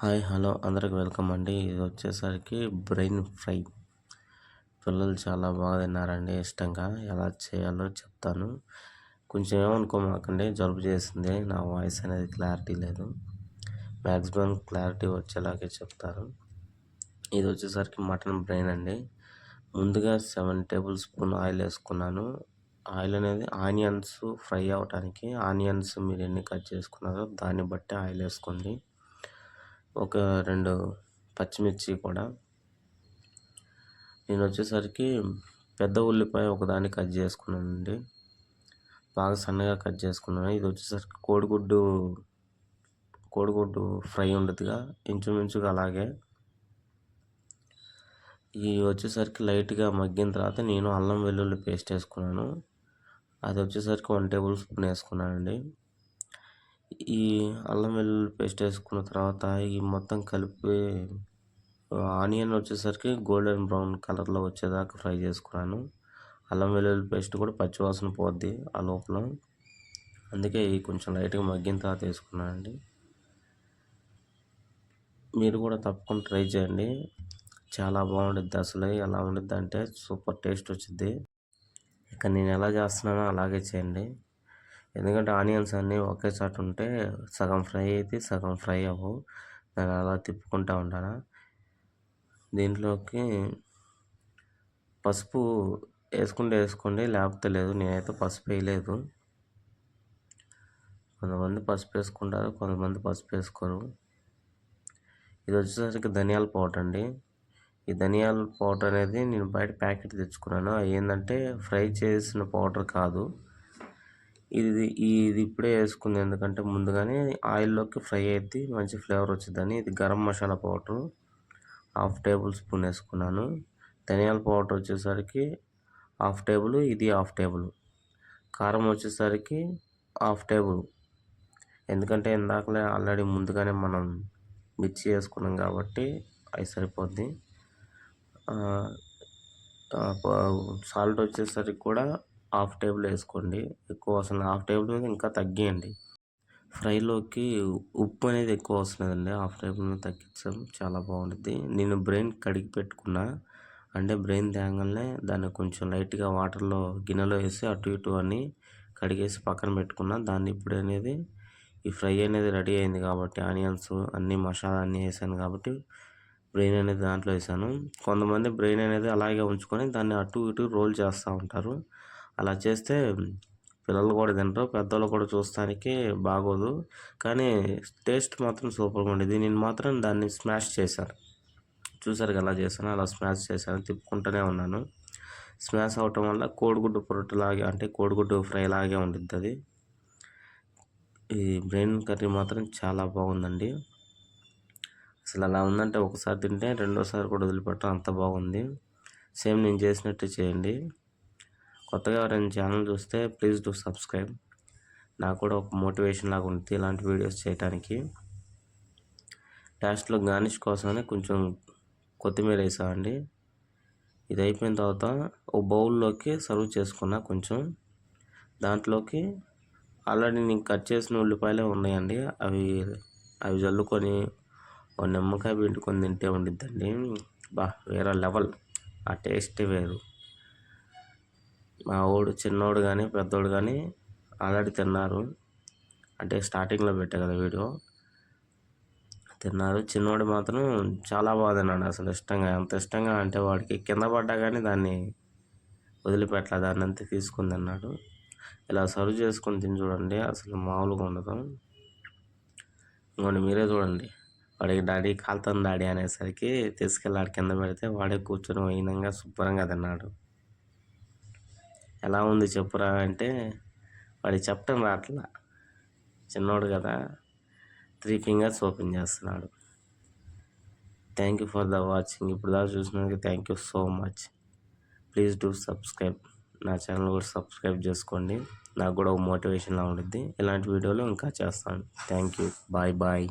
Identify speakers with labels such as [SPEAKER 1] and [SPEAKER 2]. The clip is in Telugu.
[SPEAKER 1] హాయ్ హలో అందరికి వెల్కమ్ అండి. ఇది వచ్చేసరికి బ్రెయిన్ ఫ్రై. పిల్లలు చాలా బాగా తిన్నారండి ఇష్టంగా. ఎలా చేయాలో చెప్తాను. కొంచెం ఏమనుకోమాకండి జలుబు చేసింది. నా వాయిస్ అనేది క్లారిటీ లేదు. మ్యాక్సిమం క్లారిటీ వచ్చేలాగే చెప్తారు. ఇది వచ్చేసరికి మటన్ బ్రెయిన్ అండి. ముందుగా సెవెన్ టేబుల్ స్పూన్ ఆయిల్ వేసుకున్నాను. ఆయిల్ అనేది ఆనియన్స్ ఫ్రై అవ్వటానికి ఆనియన్స్ మీరు ఎన్ని కట్ చేసుకున్నారో దాన్ని బట్టి ఆయిల్ వేసుకోండి. ఒక రెండు పచ్చిమిర్చి కూడా. నేను వచ్చేసరికి పెద్ద ఉల్లిపాయ ఒకదాన్ని కట్ చేసుకున్నానండి. బాగా సన్నగా కట్ చేసుకున్నాను. ఇది వచ్చేసరికి కోడిగుడ్డు కోడిగుడ్డు ఫ్రై ఉండదుగా ఇంచుమించుగా అలాగే. ఇవి వచ్చేసరికి లైట్గా మగ్గిన తర్వాత నేను అల్లం వెల్లుల్లి పేస్ట్ వేసుకున్నాను. అది వచ్చేసరికి వన్ టేబుల్ స్పూన్ వేసుకున్నానండి. ఈ అల్లం వెల్లుల్లి పేస్ట్ వేసుకున్న తర్వాత ఈ మొత్తం కలిపి ఆనియన్ వచ్చేసరికి గోల్డెన్ బ్రౌన్ కలర్లో వచ్చేదాకా ఫ్రై చేసుకున్నాను. అల్లం వెల్లుల్లి పేస్ట్ కూడా పచ్చివాసన పోద్ది ఆ లోపల. అందుకే ఈ కొంచెం లైట్గా మగ్గిన తర్వాత వేసుకున్నానండి మీరు కూడా తప్పకుండా ట్రై చేయండి. చాలా బాగుంటుంది అసలు. ఎలా ఉండిద్ది అంటే సూపర్ టేస్ట్ వచ్చింది ఇక నేను ఎలా చేస్తున్నానో అలాగే చేయండి. ఎందుకంటే ఆనియన్స్ అన్నీ ఒకేసారి ఉంటే సగం ఫ్రై అయితే సగం ఫ్రై అవ్వవు. దాన్ని అలా తిప్పుకుంటూ ఉంటాను? దీంట్లోకి పసుపు వేసుకుంటే వేసుకోండి లేకపోతే లేదు. నేనైతే పసుపు వేయలేదు. కొంతమంది పసుపు వేసుకుంటారు కొంతమంది పసుపు వేసుకోరు. ఇది వచ్చేసరికి ధనియాల పౌడర్ అండి. ఈ ధనియాల పౌడర్ అనేది నేను బయట ప్యాకెట్ తెచ్చుకున్నాను. ఏంటంటే ఫ్రై చేసిన పౌడర్ కాదు. ఇది ఇది ఇప్పుడే వేసుకుంది. ఎందుకంటే ముందుగానే ఆయిల్లోకి ఫ్రై అయితే మంచి ఫ్లేవర్ వచ్చిందని ఇది garam masala powder. Half tablespoon వేసుకున్నాను. ధనియాల పౌడర్ వచ్చేసరికి హాఫ్ టేబుల్ ఇది హాఫ్ టేబుల్. కారం వచ్చేసరికి హాఫ్ టేబుల్. ఎందుకంటే ఇందాకలే ఆల్రెడీ ముందుగానే మనం మిర్చి వేసుకున్నాం కాబట్టి అవి సరిపోద్ది. సాల్ట్ వచ్చేసరికి కూడా హాఫ్ టేబుల్ వేసుకోండి. ఎక్కువ వస్తుంది. హాఫ్ టేబుల్ మీద ఇంకా తగ్గియండి. ఫ్రైలోకి ఉప్పు అనేది ఎక్కువ వస్తుందండి. హాఫ్ టేబుల్ మీద తగ్గించడం చాలా బాగుంటుంది. నేను బ్రెయిన్ కడిగి పెట్టుకున్నా. అంటే బ్రెయిన్ తేగానే దాన్ని కొంచెం లైట్గా వాటర్లో గిన్నెలో వేసి అటు ఇటు అని కడిగేసి పక్కన పెట్టుకున్నా దాన్ని ఇప్పుడు అనేది ఈ ఫ్రై అనేది రెడీ అయింది కాబట్టి ఆనియన్స్ అన్నీ మసాలా అన్నీ వేసాను కాబట్టి బ్రెయిన్ అనేది దాంట్లో వేసాను. కొంతమంది బ్రెయిన్ అనేది అలాగే ఉంచుకొని దాన్ని అటు ఇటు రోల్ చేస్తూ ఉంటారు. అలా చేస్తే పిల్లలు కూడా తింటారు పెద్దవాళ్ళు కూడా చూస్తానికి బాగోదు. కానీ టేస్ట్ మాత్రం సూపర్గా ఉండేది. నేను మాత్రం దాన్ని స్మాష్ చేశాను. చూసారు ఎలా చేశాను అలా స్మాష్ చేశాను తిప్పుకుంటూనే ఉన్నాను. స్మాష్ అవటం వల్ల కోడిగుడ్డు పొరటులాగే అంటే కోడిగుడ్డు ఫ్రై లాగే ఉండిద్ది అది ఈ బ్రెయిన్ కర్రీ మాత్రం చాలా బాగుందండి. అసలు అలా ఉందంటే ఒకసారి తింటే రెండోసారి కూడా వదిలిపెట్టడం అంత బాగుంది. సేమ్ నేను చేసినట్టు చేయండి. కొత్తగా ఎవరైనా ఛానల్ చూస్తే ప్లీజ్ డూ సబ్స్క్రైబ్. నాకు కూడా ఒక మోటివేషన్ లాగా ఉంటుంది ఇలాంటి వీడియోస్ చేయడానికి లాస్ట్లో గార్నిష్ కోసమని కొంచెం కొత్తిమీర వేసామండి. ఇది అయిపోయిన తర్వాత ఒక బౌల్లోకి సర్వ్ చేసుకున్నా కొంచెం. దాంట్లోకి ఆల్రెడీ నేను కట్ చేసిన ఉల్లిపాయలే ఉన్నాయండి. అవి అవి చల్లుకొని ఒక నిమ్మకాయ పిండుకొని తింటే ఉండిద్దండి. బా వేరే లెవెల్. ఆ టేస్టే వేరు. మా వాడు చిన్నోడు కానీ పెద్దోడు కానీ ఆల్రెడీ తిన్నారు. అంటే స్టార్టింగ్లో పెట్టా కదా వీడియో. తిన్నారు. చిన్నోడు మాత్రం చాలా బాగా తిన్నాడు అసలు ఇష్టంగా. ఎంత ఇష్టంగా అంటే వాడికి కింద పడ్డా కానీ దాన్ని వదిలిపెట్టలే. దాన్ని అంతే తీసుకుని తిన్నాడు. ఇలా సర్వ్ చేసుకొని తిని చూడండి. అసలు మామూలుగా ఉండదు. ఇంకోండి మీరే చూడండి. వాడికి డాడీ కాల్తాను డాడీ అనేసరికి తీసుకెళ్ళాడు కింద పెడితే వాడే కూర్చొని వైనంగా శుభ్రంగా తిన్నాడు. ఎలా ఉంది చెప్పురా అంటే వాడికి చెప్పడం రాట్లా. చిన్నోడు కదా. త్రీ ఫింగర్స్ ఓపెన్ చేస్తున్నాడు. Thank you for the watching. ఇప్పుడు దాకా చూసినందుకు thank you so much. Please do subscribe. నా ఛానల్ కూడా సబ్స్క్రైబ్ చేసుకోండి. నాకు కూడా ఒక మోటివేషన్లా ఉంటుంది ఇలాంటి వీడియోలు ఇంకా చేస్తాను. Thank you. Bye bye.